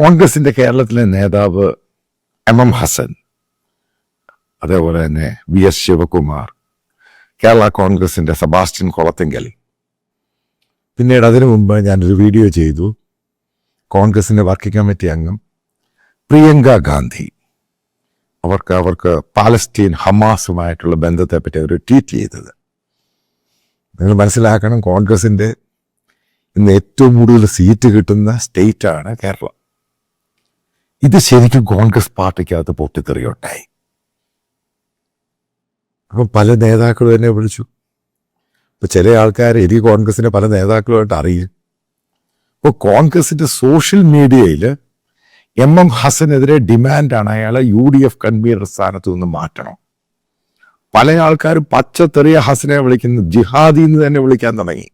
കോൺഗ്രസിന്റെ കേരളത്തിലെ നേതാവ് എം എം ഹസൻ അതേപോലെ തന്നെ വി എസ് ശിവകുമാർ കേരള കോൺഗ്രസിന്റെ സെബാസ്റ്റ്യൻ കൊളത്തിങ്കൽ. പിന്നീട് അതിനു മുമ്പ് ഞാനൊരു വീഡിയോ ചെയ്തു. കോൺഗ്രസിന്റെ വർക്കിംഗ് കമ്മിറ്റി അംഗം പ്രിയങ്ക ഗാന്ധി. അവർക്ക് അവർക്ക് പാലസ്തീൻ ഹമാസുമായിട്ടുള്ള ബന്ധത്തെപ്പറ്റി അവർ ട്വീറ്റ് ചെയ്തത്. നിങ്ങൾ മനസ്സിലാക്കണം കോൺഗ്രസിന്റെ ഇന്ന് ഏറ്റവും കൂടുതൽ സീറ്റ് കിട്ടുന്ന സ്റ്റേറ്റാണ് കേരളം. ഇത് ശരിക്കും കോൺഗ്രസ് പാർട്ടിക്കകത്ത് പൊട്ടിത്തെറിയുണ്ടായി. അപ്പം പല നേതാക്കളും എന്നെ വിളിച്ചു. ഇപ്പം ചില ആൾക്കാർ എനിക്ക് കോൺഗ്രസിന്റെ പല നേതാക്കളുമായിട്ട് അറിയും ഇപ്പോൾ കോൺഗ്രസിന്റെ സോഷ്യൽ മീഡിയയിൽ എം എം ഹസനെതിരെ ഡിമാൻഡാണ് അയാളെ യു ഡി എഫ് കൺവീനർ സ്ഥാനത്ത് നിന്ന് മാറ്റണം. പല ആൾക്കാരും പച്ചത്തെറിയ ഹസനെ വിളിക്കുന്ന ജിഹാദി എന്ന് തന്നെ വിളിക്കാൻ തുടങ്ങി.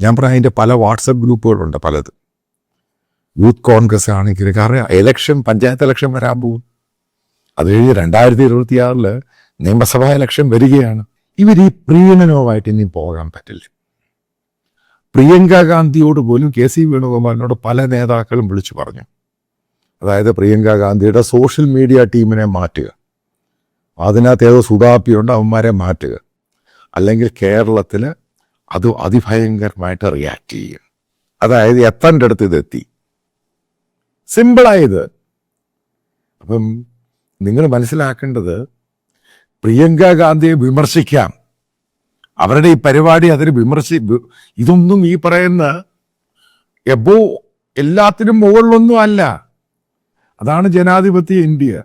ഞാൻ പറഞ്ഞ അതിന്റെ പല വാട്സപ്പ് ഗ്രൂപ്പുകളുണ്ട് പലത്. യൂത്ത് കോൺഗ്രസ് ആണെങ്കിൽ കാരണം ഇലക്ഷൻ പഞ്ചായത്ത് ഇലക്ഷൻ വരാൻ പോകും. അത് കഴിഞ്ഞ് രണ്ടായിരത്തി ഇരുപത്തി ആറിൽ നിയമസഭാ ഇലക്ഷൻ വരികയാണ്. ഇവർ ഈ പ്രീണനവുമായിട്ട് ഇനി പോകാൻ പറ്റില്ല. പ്രിയങ്ക ഗാന്ധിയോട് പോലും കെ സി വേണുഗോപാലിനോട് പല നേതാക്കളും വിളിച്ചു പറഞ്ഞു. അതായത് പ്രിയങ്ക ഗാന്ധിയുടെ സോഷ്യൽ മീഡിയ ടീമിനെ മാറ്റുക. അതിനകത്ത് ഏതോ സുതാപ്പിയുണ്ട് അവന്മാരെ മാറ്റുക. അല്ലെങ്കിൽ കേരളത്തിൽ അത് അതിഭയങ്കരമായിട്ട് റിയാക്ട് ചെയ്യും അതായത് എത്തേണ്ട അടുത്ത് ഇതെത്തി സിമ്പിളായത് അപ്പം നിങ്ങൾ മനസ്സിലാക്കേണ്ടത് പ്രിയങ്ക ഗാന്ധിയെ വിമർശിക്കാം. അവരുടെ ഈ പരിപാടി അതിന് വിമർശി ഇതൊന്നും ഈ പറയുന്ന എബോ എല്ലാത്തിനും മുകളിലൊന്നും അല്ല. അതാണ് ജനാധിപത്യ ഇന്ത്യ.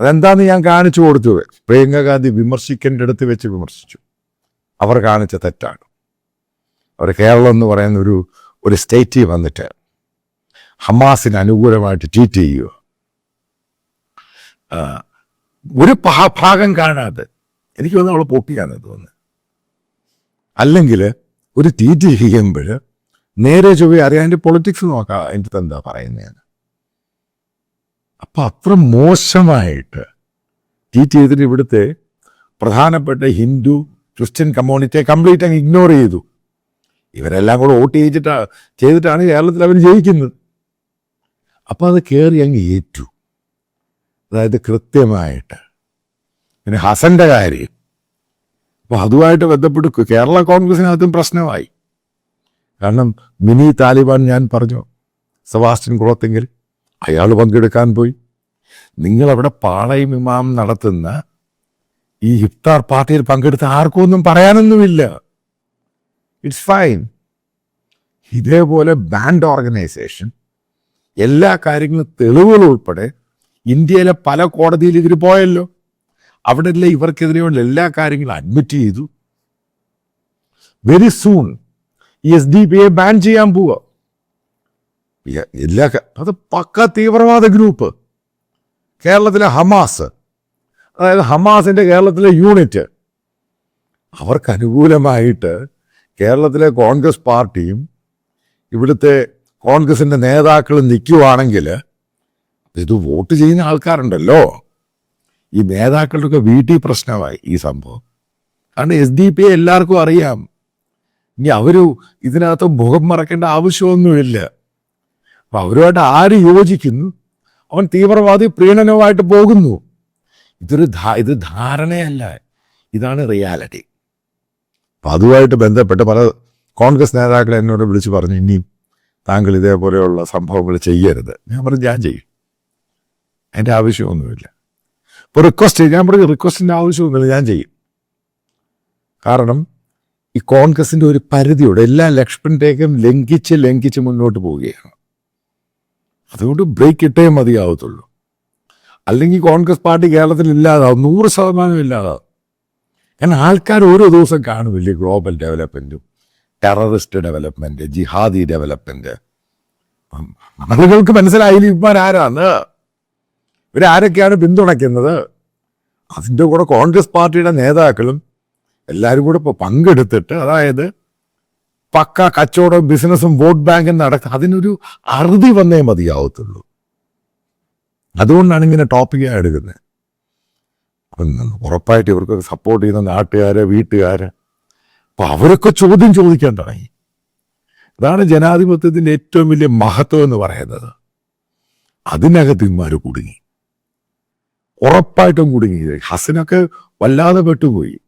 അതെന്താന്ന് ഞാൻ കാണിച്ചു കൊടുത്തു. പ്രിയങ്ക ഗാന്ധി വിമർശിക്കേണ്ടടുത്ത് വെച്ച് വിമർശിച്ചു. അവർ കാണിച്ച തെറ്റാണ്. അവർ കേരളം എന്ന് പറയുന്ന ഒരു ഒരു സ്റ്റേറ്റിൽ വന്നിട്ട്. ഹമാസിന് അനുകൂലമായിട്ട് ട്വീറ്റ് ചെയ്യുക. ഒരു ഭാഗം കാണാതെ എനിക്ക് തോന്നുന്നു അവൾ പൊട്ടിയാണ് തോന്നുന്നത് അല്ലെങ്കിൽ ഒരു ട്വീറ്റ് ചെയ്യുമ്പോൾ നേരെ ചൊവ്വ അറിയാൻ പൊളിറ്റിക്സ് നോക്കാം അതിന്റെ എന്താ പറയുന്നതാണ് അപ്പം അത്ര മോശമായിട്ട് ട്വീറ്റ് ചെയ്തിട്ട് ഇവിടുത്തെ പ്രധാനപ്പെട്ട ഹിന്ദു ക്രിസ്ത്യൻ കമ്മ്യൂണിറ്റിയെ കംപ്ലീറ്റ് അങ്ങ് ഇഗ്നോർ ചെയ്തു. ഇവരെല്ലാം കൂടെ വോട്ട് ചെയ്തിട്ടാണ് ചെയ്തിട്ടാണ് കേരളത്തിൽ അവർ ജയിക്കുന്നത്. അപ്പൊ അത് കയറി അങ്ങ് ഏറ്റു. അതായത് കൃത്യമായിട്ട്. പിന്നെ ഹസന്റെ കാര്യം. അപ്പോൾ അതുമായിട്ട് ബന്ധപ്പെട്ട് കേരള കോൺഗ്രസിനകത്തും പ്രശ്നമായി. കാരണം മിനി താലിബാൻ ഞാൻ പറഞ്ഞു സെബാസ്റ്റ്യൻ കുളത്തെങ്കിൽ അയാൾ പങ്കെടുക്കാൻ പോയി. നിങ്ങളവിടെ പാളയം ഇമാം നടത്തുന്ന ഈ ഇഫ്താർ പാർട്ടിയിൽ പങ്കെടുത്ത ആർക്കും ഒന്നും പറയാനൊന്നുമില്ല. ഇറ്റ്സ് ഫൈൻ ഇതേപോലെ ബാൻഡ് ഓർഗനൈസേഷൻ എല്ലാ കാര്യങ്ങളും തെളിവുകൾ ഉൾപ്പെടെ ഇന്ത്യയിലെ പല കോടതിയിൽ ഇവർ പോയല്ലോ. അവിടെ ഇവർക്കെതിരെയുള്ള എല്ലാ കാര്യങ്ങളും അഡ്മിറ്റ് ചെയ്തു. വെരി സൂൺ ഈ S D P A ban ചെയ്യാൻ പോവുക എല്ലാ അത് പക്ക തീവ്രവാദ ഗ്രൂപ്പ് കേരളത്തിലെ ഹമാസ്. അതായത് ഹമാസിന്റെ കേരളത്തിലെ യൂണിറ്റ് അവർക്ക് അനുകൂലമായിട്ട് കേരളത്തിലെ കോൺഗ്രസ് പാർട്ടിയും ഇവിടുത്തെ കോൺഗ്രസിന്റെ നേതാക്കൾ നിൽക്കുവാണെങ്കിൽ ഇത് വോട്ട് ചെയ്യുന്ന ആൾക്കാരുണ്ടല്ലോ. ഈ നേതാക്കളുടെയൊക്കെ വീട്ടിൽ പ്രശ്നമായി ഈ സംഭവം. കാരണം എസ് ഡി പി എല്ലാവർക്കും അറിയാം. ഇനി അവർ ഇതിനകത്ത് മുഖം മറക്കേണ്ട ആവശ്യമൊന്നുമില്ല. അപ്പൊ അവരുമായിട്ട് ആര് യോജിക്കുന്നു? അവൻ തീവ്രവാദി പ്രീണനവുമായിട്ട് പോകുന്നു. ഇതൊരു ഇത് ധാരണയല്ല. ഇതാണ് റിയാലിറ്റി. അപ്പൊ അതുമായിട്ട് ബന്ധപ്പെട്ട് പല കോൺഗ്രസ് നേതാക്കളെ എന്നോട് വിളിച്ചു പറഞ്ഞു ഇനിയും താങ്കൾ ഇതേപോലെയുള്ള സംഭവങ്ങൾ ചെയ്യരുത്. ഞാൻ പറഞ്ഞു ഞാൻ ചെയ്യും. അതിന്റെ ആവശ്യമൊന്നുമില്ല. ഇപ്പോൾ റിക്വസ്റ്റ് ഞാൻ പറഞ്ഞു റിക്വസ്റ്റിന്റെ ആവശ്യമൊന്നുമില്ല ഞാൻ ചെയ്യും. കാരണം ഈ കോൺഗ്രസിന്റെ ഒരു പരിധിയോടെ എല്ലാ ലക്ഷ്മണിന്റെയും ലംഘിച്ച് ലംഘിച്ച് മുന്നോട്ട് പോവുകയാണ്. അതുകൊണ്ട് ബ്രേക്ക് ഇട്ടേ മതിയാവത്തുള്ളൂ. അല്ലെങ്കിൽ കോൺഗ്രസ് പാർട്ടി കേരളത്തിൽ ഇല്ലാതാവും. നൂറ് ശതമാനം ഇല്ലാതാവും. കാരണം ആൾക്കാർ ഓരോ ദിവസം കാണുമില്ലേ ഗ്ലോബൽ ഡെവലപ്മെന്റും ടെററിസ്റ്റ് ഡെവലപ്മെന്റ് ജിഹാദി ഡെവലപ്മെന്റ്. ആളുകൾക്ക് മനസ്സിലായില്ല ആരാന്ന് ഇവരാരൊക്കെയാണ് പിന്തുണയ്ക്കുന്നത്? അതിന്റെ കൂടെ കോൺഗ്രസ് പാർട്ടിയുടെ നേതാക്കളും എല്ലാവരും കൂടെ ഇപ്പോൾ പങ്കെടുത്തിട്ട് അതായത് പക്ക കച്ചവടം ബിസിനസ്സും വോട്ട് ബാങ്കും നടക്കുക അതിനൊരു അറുതി വന്നേ മതിയാവത്തുള്ളൂ. അതുകൊണ്ടാണ് ഇങ്ങനെ ടോപ്പിക്കായി എടുക്കുന്നത്. ഉറപ്പായിട്ട് ഇവർക്ക് സപ്പോർട്ട് ചെയ്യുന്ന നാട്ടുകാര് വീട്ടുകാര് അപ്പൊ അവരൊക്കെ ചോദ്യം ചോദിക്കാൻ തുടങ്ങി. അതാണ് ജനാധിപത്യത്തിന്റെ ഏറ്റവും വലിയ മഹത്വം എന്ന് പറയുന്നത്. അതിനകത്ത് ഇമാർ കുടുങ്ങി. ഉറപ്പായിട്ടും കുടുങ്ങി. ഹസനൊക്കെ വല്ലാതെ പെട്ടുപോയി.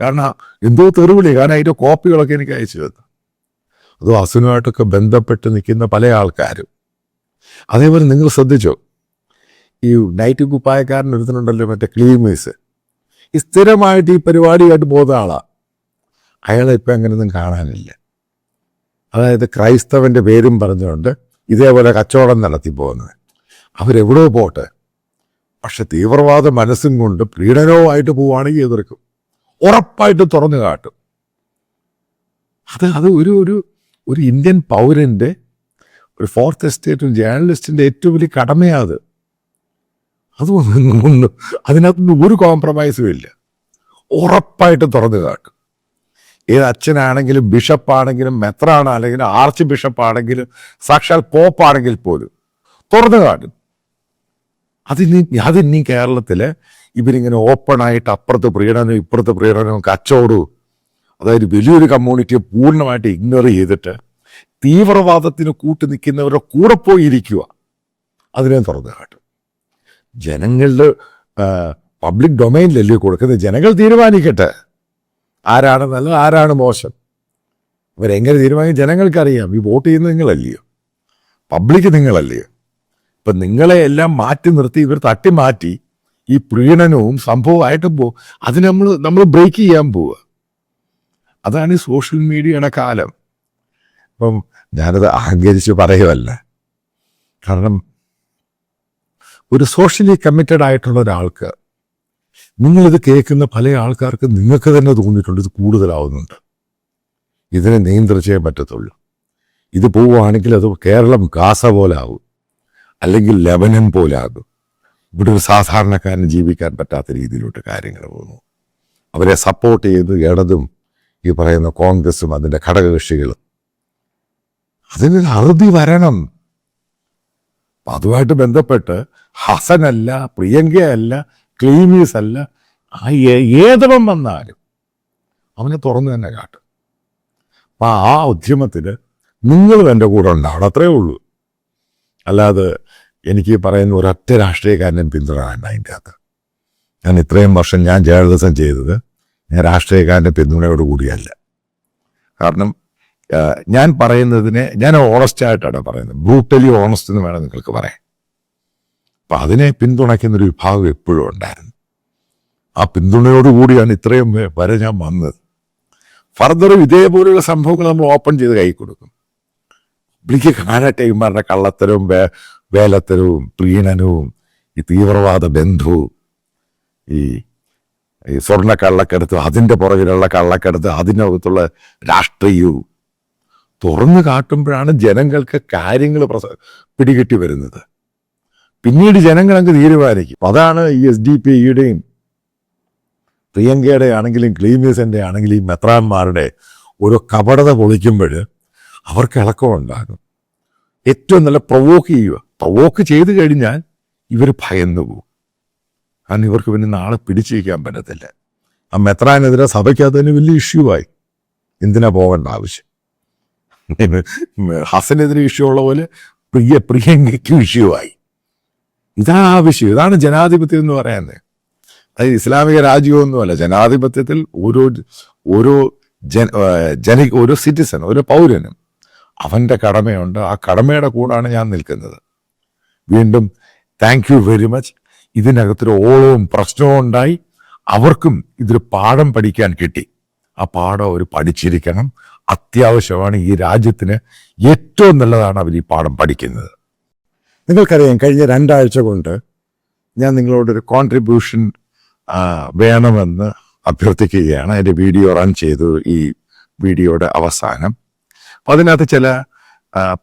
കാരണം എന്തോ തെറിവിളി. കാരണം അതിന്റെ കോപ്പികളൊക്കെ എനിക്ക് അയച്ചു തന്നു. അതോ ഹസനുമായിട്ടൊക്കെ ബന്ധപ്പെട്ട് നിൽക്കുന്ന പല ആൾക്കാരും. അതേപോലെ നിങ്ങൾ ശ്രദ്ധിച്ചോ? ഈ നൈറ്റ് കുപ്പായക്കാരൻ ഒരുത്തനുണ്ടല്ലോ മറ്റേ ക്ലീമേഴ്സ്. ഈ സ്ഥിരമായിട്ട് ഈ പരിപാടിയായിട്ട് പോകുന്ന ആളാ. അയാളെ ഇപ്പം അങ്ങനെയൊന്നും കാണാനില്ല. അതായത് ക്രൈസ്തവന്റെ പേരും പറഞ്ഞുകൊണ്ട് ഇതേപോലെ കച്ചവടം നടത്തി പോകുന്നത്. അവരെവിടോ പോട്ടെ. പക്ഷെ തീവ്രവാദ മനസ്സും കൊണ്ട് പീഡനവുമായിട്ട് പോവുകയാണെങ്കിൽ എതിർക്കും. ഉറപ്പായിട്ട് തുറന്നു കാട്ടും. അത് അത് ഒരു ഒരു ഒരു ഇന്ത്യൻ പൗരന്റെ ഒരു ഫോർത്ത് എസ്റ്റേറ്റ് ഒരു ജേർണലിസ്റ്റിന്റെ ഏറ്റവും വലിയ കടമയാത് അത്. ഒന്നും അതിനകത്തുനിന്ന് ഒരു കോംപ്രമൈസും ഇല്ല. ഉറപ്പായിട്ട് തുറന്നു കാട്ടും. ഏത് അച്ഛനാണെങ്കിലും ബിഷപ്പാണെങ്കിലും മെത്രാണാണെങ്കിലും ആർച്ച് ബിഷപ്പാണെങ്കിലും സാക്ഷാൽ പോപ്പാണെങ്കിൽ പോലും. തുറന്നു കാട്ടും. അതിനി അതിനി കേരളത്തിൽ ഇവരിങ്ങനെ ഓപ്പണായിട്ട് അപ്പുറത്ത് പ്രീണനവും ഇപ്പുറത്ത് പ്രീണനവും കച്ചവടവും അതായത് വലിയൊരു കമ്മ്യൂണിറ്റിയെ പൂർണമായിട്ട് ഇഗ്നോർ ചെയ്തിട്ട് തീവ്രവാദത്തിന് കൂട്ടു നിൽക്കുന്നവരുടെ കൂടെ പോയി ഇരിക്കുക അതിനെ തുറന്നു കാട്ടും. ജനങ്ങളുടെ പബ്ലിക് ഡൊമൈനിലല്ലേ കൊടുക്കുന്നത്? ജനങ്ങൾ തീരുമാനിക്കട്ടെ. ആരാണ് നല്ലത് ആരാണ് മോശം? ഇവരെങ്ങനെ തീരുമാനിക്കും? ജനങ്ങൾക്കറിയാം. ഈ വോട്ട് ചെയ്യുന്നത് നിങ്ങളല്ലയോ? പബ്ലിക് നിങ്ങളല്ലയോ? ഇപ്പൊ നിങ്ങളെ എല്ലാം മാറ്റി നിർത്തി ഇവർ തട്ടി മാറ്റി ഈ പ്രീണനവും സംഭവമായിട്ട് പോ അത് നമ്മൾ നമ്മൾ ബ്രേക്ക് ചെയ്യാൻ പോവുക. അതാണ് ഈ സോഷ്യൽ മീഡിയയുടെ കാലം. അപ്പം ഞാനത് അഹങ്കരിച്ച് പറയുമല്ല കാരണം ഒരു സോഷ്യലി കമ്മിറ്റഡ് ആയിട്ടുള്ള ഒരാൾക്ക് നിങ്ങളിത് കേൾക്കുന്ന പല ആൾക്കാർക്ക് നിങ്ങൾക്ക് തന്നെ തോന്നിയിട്ടുണ്ട് ഇത് കൂടുതലാവുന്നുണ്ട്. ഇതിനെ നിയന്ത്രിച്ചേ പറ്റത്തുള്ളൂ. ഇത് പോവുകയാണെങ്കിൽ അത് കേരളം ഗാസ പോലെ ആകും അല്ലെങ്കിൽ ലെബനൻ പോലെ ആകും. ഇവിടെ ഒരു സാധാരണക്കാരന് ജീവിക്കാൻ പറ്റാത്ത രീതിയിലോട്ട് കാര്യങ്ങൾ പോകുന്നു. അവരെ സപ്പോർട്ട് ചെയ്ത് ഇടതും ഈ പറയുന്ന കോൺഗ്രസും അതിന്റെ ഘടകകക്ഷികളും അതിനൊരു അറുതി വരണം. അതുമായിട്ട് ബന്ധപ്പെട്ട് ഹസനല്ല പ്രിയങ്കയല്ല ക്ലീമീസ് അല്ല. ഏതവൻ വന്നാലും അവനെ തുറന്നു തന്നെ കാട്ടും. അപ്പം ആ ഉദ്യമത്തിൽ നിങ്ങളും എന്റെ കൂടെ ഉണ്ടാവണം അത്രേ ഉള്ളൂ. അല്ലാതെ എനിക്ക് പറയുന്ന ഒരൊറ്റ രാഷ്ട്രീയക്കാരനും പിന്തുണ അതിന്റെ അകത്ത്. ഞാൻ ഇത്രയും വർഷം ഞാൻ ജേർണലിസം ചെയ്തത് ഞാൻ രാഷ്ട്രീയക്കാരന്റെ പിന്തുണയോട് കൂടിയല്ല. കാരണം ഞാൻ പറയുന്നതിനെ ഞാൻ ഓണസ്റ്റായിട്ടാണ് പറയുന്നത്. ബ്രൂട്ടലി ഓണസ്റ്റ് എന്ന് വേണം നിങ്ങൾക്ക് പറയാൻ. അപ്പൊ അതിനെ പിന്തുണയ്ക്കുന്നൊരു വിഭാഗം എപ്പോഴും ഉണ്ടായിരുന്നു. ആ പിന്തുണയോടുകൂടിയാണ് ഇത്രയും വരെ ഞാൻ വന്നത്. ഫർദറും ഇതേപോലെയുള്ള സംഭവങ്ങൾ നമ്മൾ ഓപ്പൺ ചെയ്ത് കൈ കൊടുക്കും. പബ്ലിക്ക് കാണട്ടെ കള്ളത്തരവും വേ വേലത്തരവും പ്രീണനവും ഈ തീവ്രവാദ ബന്ധവും ഈ ഈ സ്വർണ കള്ളക്കെടുത്ത് അതിന്റെ പുറകിലുള്ള കള്ളക്കടത്ത് അതിനകത്തുള്ള രാഷ്ട്രീയവും തുറന്നു കാട്ടുമ്പോഴാണ് ജനങ്ങൾക്ക് കാര്യങ്ങൾ പിടികിട്ടി വരുന്നത്. പിന്നീട് ജനങ്ങൾ അങ്ങ് തീരുമാനിക്കും അതാണ് ഈ എസ് ഡി പി യുടെയും പ്രിയങ്കയുടെ ആണെങ്കിലും ക്ലീമിയസിന്റെ ആണെങ്കിലും ഈ മെത്രാന്മാരുടെ ഓരോ കപടത പൊളിക്കുമ്പോൾ അവർക്ക് ഇളക്കം ഉണ്ടാകും. ഏറ്റവും നല്ല പ്രവോക്ക് ചെയ്യുക. പ്രവോക്ക് ചെയ്തു കഴിഞ്ഞാൽ ഇവർ ഭയന്നു പോകും. കാരണം ഇവർക്ക് പിന്നെ നാളെ പിടിച്ചിരിക്കാൻ പറ്റത്തില്ല. ആ മെത്രാനെതിരെ സഭയ്ക്കകത്ത് തന്നെ വലിയ ഇഷ്യൂ ആയി. എന്തിനാ പോകേണ്ട ആവശ്യം? ഹസനെതിരെ ഇഷ്യൂ ഉള്ള പോലെ പ്രിയ പ്രിയങ്കയ്ക്കും ഇഷ്യൂ ആയി. ഇതാ ആവശ്യം ഇതാണ് ജനാധിപത്യം എന്ന് പറയുന്നത് അതായത് ഇസ്ലാമിക രാജ്യമൊന്നുമല്ല. ജനാധിപത്യത്തിൽ ഓരോ ഓരോ ജന ജന ഓരോ സിറ്റിസൺ ഓരോ പൗരനും അവന്റെ കടമയുണ്ട്. ആ കടമയുടെ കൂടാണ് ഞാൻ നിൽക്കുന്നത്. വീണ്ടും താങ്ക് യു വെരി മച്ച് ഇതിനകത്തൊരു ഓളവും പ്രശ്നവും ഉണ്ടായി. അവർക്കും ഇതൊരു പാഠം പഠിക്കാൻ കിട്ടി. ആ പാഠം അവർ പഠിച്ചിരിക്കണം. അത്യാവശ്യമാണ് ഈ രാജ്യത്തിന് ഏറ്റവും നല്ലതാണ് അവർ ഈ പാഠം പഠിക്കുന്നത്. നിങ്ങൾക്കറിയാം കഴിഞ്ഞ രണ്ടാഴ്ച കൊണ്ട് ഞാൻ നിങ്ങളോടൊരു കോൺട്രിബ്യൂഷൻ വേണമെന്ന് അഭ്യർത്ഥിക്കുകയാണ്. എന്റെ വീഡിയോ റൺ ചെയ്തു ഈ വീഡിയോയുടെ അവസാനം. അപ്പം അതിനകത്ത് ചില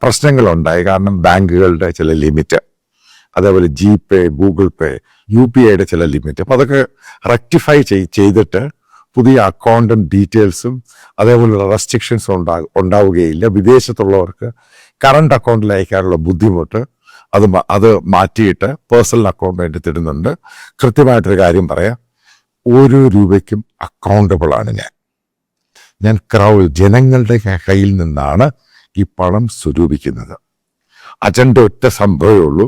പ്രശ്നങ്ങളുണ്ടായി. കാരണം ബാങ്കുകളുടെ ചില ലിമിറ്റ് അതേപോലെ G Pay Google Pay U P ഐയുടെ ചില ലിമിറ്റ്. അപ്പം അതൊക്കെ റെക്ടിഫൈ ചെയ്തിട്ട് പുതിയ അക്കൗണ്ടും ഡീറ്റെയിൽസും അതേപോലുള്ള റെസ്ട്രിക്ഷൻസും ഉണ്ടാ ഉണ്ടാവുകയില്ല. വിദേശത്തുള്ളവർക്ക് കറണ്ട് അക്കൗണ്ടിൽ അയക്കാനുള്ള ബുദ്ധിമുട്ട് അത് അത് മാറ്റിയിട്ട് പേഴ്സണൽ അക്കൗണ്ട് വേണ്ടി തരുന്നുണ്ട് കൃത്യമായിട്ടൊരു കാര്യം പറയാം. ഓരോ രൂപയ്ക്കും അക്കൗണ്ടബിൾ ആണ് ഞാൻ. ഞാൻ ക്രൗ ജനങ്ങളുടെ കയ്യിൽ നിന്നാണ് ഈ പണം സ്വരൂപിക്കുന്നത്. അജണ്ട ഒറ്റ സംഭവമേ ഉള്ളൂ.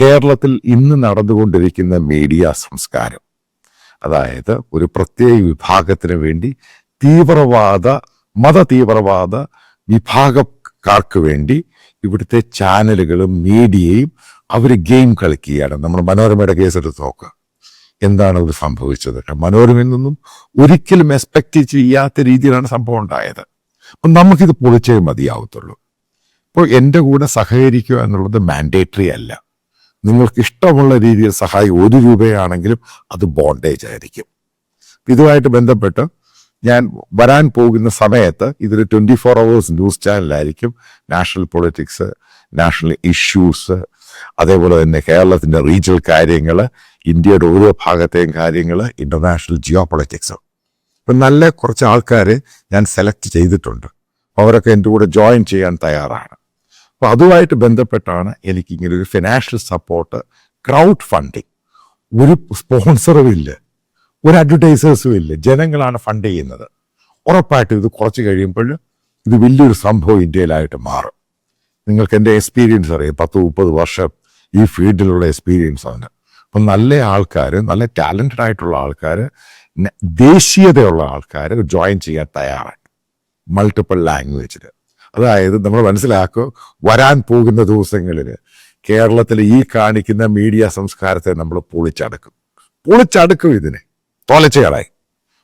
കേരളത്തിൽ ഇന്ന് നടന്നുകൊണ്ടിരിക്കുന്ന മീഡിയ സംസ്കാരം അതായത് ഒരു പ്രത്യേക വിഭാഗത്തിന് വേണ്ടി തീവ്രവാദ മത തീവ്രവാദ വിഭാഗക്കാർക്ക് വേണ്ടി ഇവിടുത്തെ ചാനലുകളും മീഡിയയും അവർ ഗെയിം കളിക്കുകയാണ്. നമ്മൾ മനോരമയുടെ കേസ് എടുത്ത് നോക്കുക എന്താണ് അത് സംഭവിച്ചത്? മനോരമയിൽ നിന്നും ഒരിക്കലും എക്സ്പെക്ട് ചെയ്യാത്ത രീതിയിലാണ് സംഭവം ഉണ്ടായത്. അപ്പം നമുക്കിത് പൊളിച്ചേ മതിയാവത്തുള്ളൂ. ഇപ്പോൾ എന്റെ കൂടെ സഹകരിക്കുക എന്നുള്ളത് മാൻഡേറ്ററി അല്ല. നിങ്ങൾക്ക് ഇഷ്ടമുള്ള രീതിയിൽ സഹായം ഒരു രൂപയാണെങ്കിലും അത് ബോണ്ടേജ് ആയിരിക്കും. ഇതുമായിട്ട് ബന്ധപ്പെട്ട് ഞാൻ വരാൻ പോകുന്ന സമയത്ത് ഇതൊരു ട്വന്റി ഫോർ അവേഴ്സ് ന്യൂസ് ചാനലായിരിക്കും നാഷണൽ പൊളിറ്റിക്സ് നാഷണൽ ഇഷ്യൂസ് അതേപോലെ തന്നെ കേരളത്തിന്റെ റീജിയൽ കാര്യങ്ങൾ ഇന്ത്യയുടെ ഓരോ ഭാഗത്തെയും കാര്യങ്ങൾ ഇന്റർനാഷണൽ ജിയോ പൊളിറ്റിക്സ് ഇപ്പം നല്ല കുറച്ച് ആൾക്കാർ ഞാൻ സെലക്ട് ചെയ്തിട്ടുണ്ട്. അവരൊക്കെ എന്റെ കൂടെ ജോയിൻ ചെയ്യാൻ തയ്യാറാണ്. അപ്പോൾ അതുമായിട്ട് ബന്ധപ്പെട്ടാണ് എനിക്കിങ്ങനെ ഒരു ഫിനാൻഷ്യൽ സപ്പോർട്ട് ക്രൗഡ് ഫണ്ടിങ് ഒരു സ്പോൺസറും ഇല്ല. ഒരു അഡ്വർടൈസേഴ്സും ഇല്ല. ജനങ്ങളാണ് ഫണ്ട് ചെയ്യുന്നത്. ഉറപ്പായിട്ടും ഇത് കുറച്ച് കഴിയുമ്പോൾ ഇത് വലിയൊരു സംഭവം ഇന്ത്യയിലായിട്ട് മാറും. നിങ്ങൾക്ക് എന്റെ എക്സ്പീരിയൻസ് അറിയാം. പത്ത് മുപ്പത് വർഷം ഈ ഫീൽഡിലുള്ള എക്സ്പീരിയൻസ് ആണ്. അപ്പം നല്ല ആൾക്കാർ നല്ല ടാലന്റഡ് ആയിട്ടുള്ള ആൾക്കാർ ദേശീയതയുള്ള ആൾക്കാർ ജോയിൻ ചെയ്യാൻ തയ്യാറാണ്. മൾട്ടിപ്പിൾ ലാംഗ്വേജിൽ അതായത് നമ്മൾ മനസ്സിലാക്കുക വരാൻ പോകുന്ന ദിവസങ്ങളിൽ കേരളത്തിൽ ഈ കാണിക്കുന്ന മീഡിയ സംസ്കാരത്തെ നമ്മൾ പൊളിച്ചടക്കും. പൊളിച്ചടക്കും ഇതിനെ. തോലച്ചയാളായി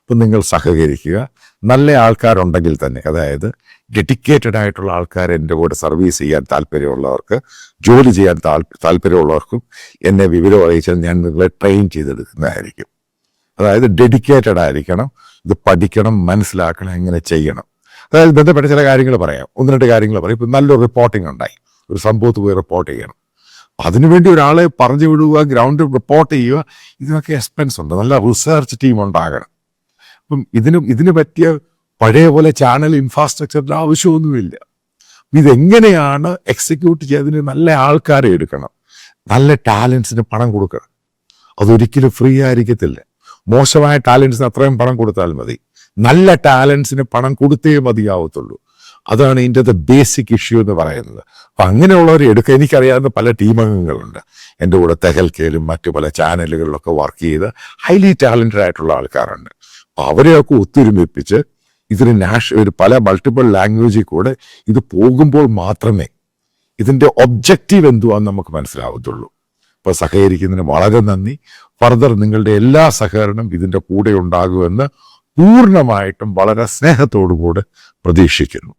അപ്പം നിങ്ങൾ സഹകരിക്കുക. നല്ല ആൾക്കാരുണ്ടെങ്കിൽ തന്നെ അതായത് ഡെഡിക്കേറ്റഡ് ആയിട്ടുള്ള ആൾക്കാർ എന്റെ കൂടെ സർവീസ് ചെയ്യാൻ താല്പര്യമുള്ളവർക്ക് ജോലി ചെയ്യാൻ താല്പര്യമുള്ളവർക്കും എന്നെ വിവരം അറിയിച്ചാൽ ഞാൻ നിങ്ങളെ ട്രെയിൻ ചെയ്തെടുക്കുന്നതായിരിക്കും. അതായത് ഡെഡിക്കേറ്റഡ് ആയിരിക്കണം ഇത് പഠിക്കണം മനസ്സിലാക്കണം എങ്ങനെ ചെയ്യണം. അതായത് ബന്ധപ്പെട്ട ചില കാര്യങ്ങൾ പറയാം. ഒന്ന് രണ്ട് കാര്യങ്ങൾ പറയാം. ഇപ്പം നല്ലൊരു റിപ്പോർട്ടിംഗ് ഉണ്ടായി. ഒരു സംഭവത്ത് പോയി റിപ്പോർട്ട് ചെയ്യണം. അതിനുവേണ്ടി ഒരാളെ പറഞ്ഞു വിടുക ഗ്രൗണ്ട് റിപ്പോർട്ട് ചെയ്യുക ഇതിനൊക്കെ എക്സ്പെൻസ് ഉണ്ട്. നല്ല റിസർച്ച് ടീം ഉണ്ടാകണം. അപ്പം ഇതിന് ഇതിന് പറ്റിയ പഴയ പോലെ ചാനൽ ഇൻഫ്രാസ്ട്രക്ചറിന്റെ ആവശ്യമൊന്നുമില്ല. ഇതെങ്ങനെയാണ് എക്സിക്യൂട്ട് ചെയ്തതിന് നല്ല ആൾക്കാരെ എടുക്കണം. നല്ല ടാലൻസിന് പണം കൊടുക്കണം. അതൊരിക്കലും ഫ്രീ ആയിരിക്കത്തില്ല. മോശമായ ടാലൻസിന് അത്രയും പണം കൊടുത്താൽ മതി. നല്ല ടാലൻസിന് പണം കൊടുത്തേ മതിയാവത്തുള്ളൂ. അതാണ് ഇതിന്റെ ബേസിക് ഇഷ്യൂ എന്ന് പറയുന്നത്. അപ്പം അങ്ങനെയുള്ളവർ എടുക്കുക എനിക്കറിയാവുന്ന പല ടീമംഗങ്ങളുണ്ട് എന്റെ കൂടെ തെഹൽക്കയിലും മറ്റു പല ചാനലുകളിലൊക്കെ വർക്ക് ചെയ്ത് ഹൈലി ടാലന്റഡ് ആയിട്ടുള്ള ആൾക്കാരുണ്ട്. അപ്പം അവരെയൊക്കെ ഒത്തൊരുമിപ്പിച്ച് ഇതിന് നാഷ ഒരു പല മൾട്ടിപ്പിൾ ലാംഗ്വേജിൽ കൂടെ ഇത് പോകുമ്പോൾ മാത്രമേ ഇതിന്റെ ഒബ്ജക്റ്റീവ് എന്തുവാന്ന് നമുക്ക് മനസ്സിലാവത്തുള്ളൂ. അപ്പോൾ സഹകരിക്കുന്നതിന് വളരെ നന്ദി. ഫർദർ നിങ്ങളുടെ എല്ലാ സഹകരണം ഇതിന്റെ കൂടെ ഉണ്ടാകുമെന്ന് പൂർണമായിട്ടും വളരെ സ്നേഹത്തോടു കൂടെ പ്രതീക്ഷിക്കുന്നു.